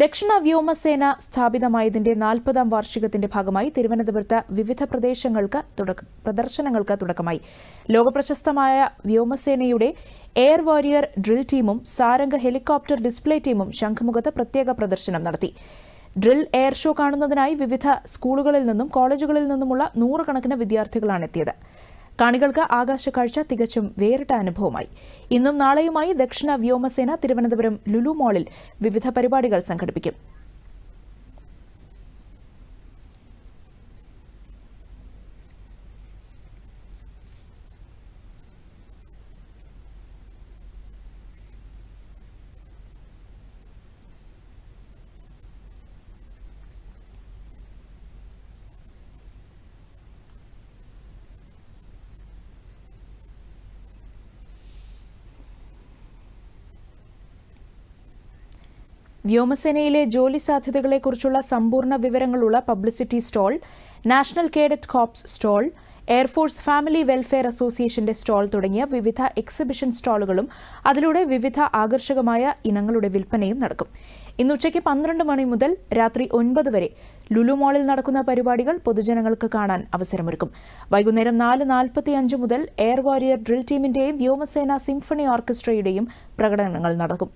ദക്ഷിണ വ്യോമസേന സ്ഥാപിതമായതിന്റെ നാൽപ്പതാം വാർഷികത്തിന്റെ ഭാഗമായി തിരുവനന്തപുരത്ത് വിവിധ പ്രദേശങ്ങൾക്ക് പ്രദർശനങ്ങൾക്ക് തുടക്കമായി. ലോകപ്രശസ്തമായ വ്യോമസേനയുടെ എയർ വാരിയർ ഡ്രിൽ ടീമും സാരംഗ ഹെലികോപ്റ്റർ ഡിസ്പ്ലേ ടീമും ശംഖുമുഖത്ത് പ്രത്യേക പ്രദർശനം നടത്തി. ഡ്രിൽ എയർ ഷോ കാണുന്നതിനായി വിവിധ സ്കൂളുകളിൽ നിന്നും കോളേജുകളിൽ നിന്നുമുള്ള നൂറുകണക്കിന് വിദ്യാർത്ഥികളാണ് എത്തിയത്. കാണികൾക്ക് കാഴ്ച തികച്ചും വേറിട്ട അനുഭവമായി. ഇന്നും നാളെയുമായി ദക്ഷിണ വ്യോമസേന തിരുവനന്തപുരം ലുലു മാളിൽ വിവിധ പരിപാടികൾ സംഘടിപ്പിക്കും. വ്യോമസേനയിലെ ജോലി സാധ്യതകളെക്കുറിച്ചുള്ള സമ്പൂർണ വിവരങ്ങളുള്ള publicity stall national cadet corps stall air force family welfare അസോസിയേഷന്റെ സ്റ്റോൾ തുടങ്ങിയ വിവിധ എക്സിബിഷൻ സ്റ്റാളുകളും അതിലൂടെ വിവിധ ആകർഷകമായ ഇനങ്ങളുടെ വിൽപ്പനയും നടക്കും. ഇന്ന് ഉച്ചയ്ക്ക് പന്ത്രണ്ട് മണി മുതൽ രാത്രി ഒൻപത് വരെ ലുലു മാളിൽ നടക്കുന്ന പരിപാടികൾ പൊതുജനങ്ങൾക്ക് കാണാൻ അവസരമൊരുക്കും. വൈകുന്നേരം നാല് നാൽപ്പത്തിയഞ്ച് മുതൽ എയർ വാരിയർ ഡ്രിൽ ടീമിന്റെയും വ്യോമസേന സിംഫണി ഓർക്കസ്ട്രയുടെയും പ്രകടനങ്ങൾ നടക്കും.